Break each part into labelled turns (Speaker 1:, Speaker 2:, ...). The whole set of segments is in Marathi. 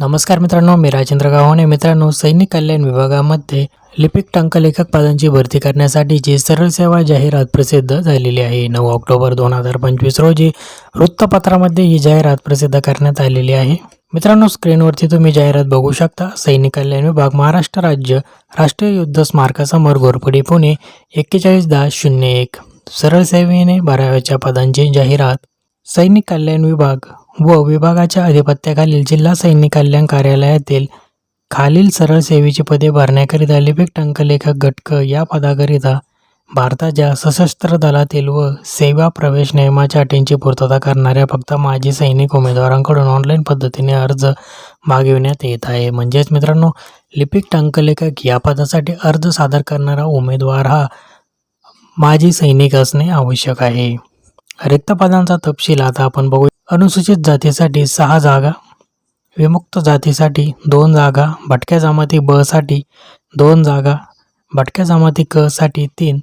Speaker 1: नमस्कार मित्रांनो मी राजेंद्र गावणे मित्रांनो सैनिक कल्याण विभागामध्ये लिपिक टंकलेखक पदांची भरती करण्यासाठीची सरळ सेवा जाहिरात प्रसिद्ध झालेली आहे. नऊ ऑक्टोबर दोन हजार पंचवीस रोजी वृत्तपत्रामध्ये ही जाहिरात प्रसिद्ध करण्यात आलेली आहे. मित्रांनो स्क्रीनवरती तुम्ही जाहिरात बघू शकता. सैनिक कल्याण विभाग महाराष्ट्र राज्य राष्ट्रीय युद्ध स्मारकासमोर घोरपडी पुणे एक्केचाळीस दहा शून्य एक. सरळ सेवेने बाराव्याच्या पदांची जाहिरात सैनिक कल्याण विभाग व विभागाच्या अधिपत्याखालील जिल्हा सैनिक कल्याण कार्यालयातील खालील सरळ सेवेची पदे भरण्याकरिता लिपिक टंकलेखक घटक या पदाकरिता भारताच्या सशस्त्र दलातील व सेवा प्रवेश नियमाच्या अटींची पूर्तता करणाऱ्या फक्त माजी सैनिक उमेदवारांकडून ऑनलाईन पद्धतीने अर्ज मागविण्यात येत आहे. म्हणजेच मित्रांनो लिपिक टंकलेखक या पदासाठी अर्ज सादर करणारा उमेदवार हा माजी सैनिक असणे आवश्यक आहे. रिक्त पदांचा तपशील आता आपण बघू अनुसूचित जातीसाठी सहा जागा विमुक्त जातीसाठी दोन जागा भटक्या जमाती ब साठी दोन जागा भटक्या जमाती क साठी तीन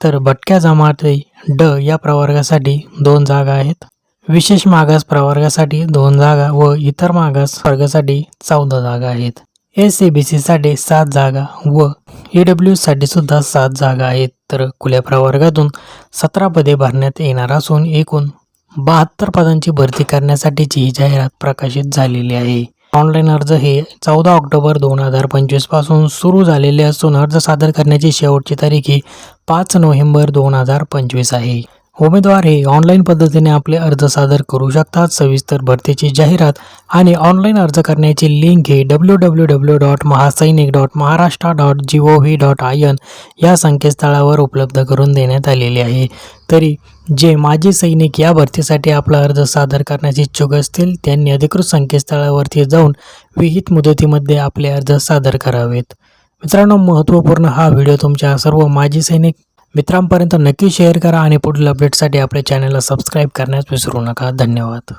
Speaker 1: तर भटक्या जमाती ड या प्रवर्गासाठी दोन जागा आहेत. विशेष मागास प्रवर्गासाठी दोन जागा व इतर मागास वर्गासाठी चौदा जागा आहेत. एस ए बी सीसाठी सात जागा व ई डब्ल्यूसाठी सुद्धा सात जागा आहेत. तर खुल्या प्रवर्गातून सतरा पदे भरण्यात येणार असून एकूण बहात्तर पदांची भरती करण्यासाठीची ही जाहिरात प्रकाशित झालेली आहे. ऑनलाईन अर्ज हे चौदा ऑक्टोबर दोन हजार पंचवीसपासून सुरू झालेले असून अर्ज सादर करण्याची शेवटची तारीख ही पाच नोव्हेंबर दोन हजार पंचवीस आहे. उमेदवार हे ऑनलाईन पद्धतीने आपले अर्ज सादर करू शकतात. सविस्तर भरतीची जाहिरात आणि ऑनलाईन अर्ज करण्याची लिंक हे W W W dot Mahasainik dot Maharashtra dot G O V dot I N या संकेतस्थळावर उपलब्ध करून देण्यात आलेली आहे. तरी जे माजी सैनिक या भरतीसाठी आपला अर्ज सादर करण्यास इच्छुक असतील त्यांनी अधिकृत संकेतस्थळावरती जाऊन विहित मुदतीमध्ये आपले अर्ज सादर करावेत. मित्रांनो महत्त्वपूर्ण हा व्हिडिओ तुमच्या सर्व माजी सैनिक मित्रांपर्यंत नक्की शेअर करा आणि पुढील अपडेटसाठी आपल्या चॅनलला सबस्क्राईब करण्यास विसरू नका. धन्यवाद.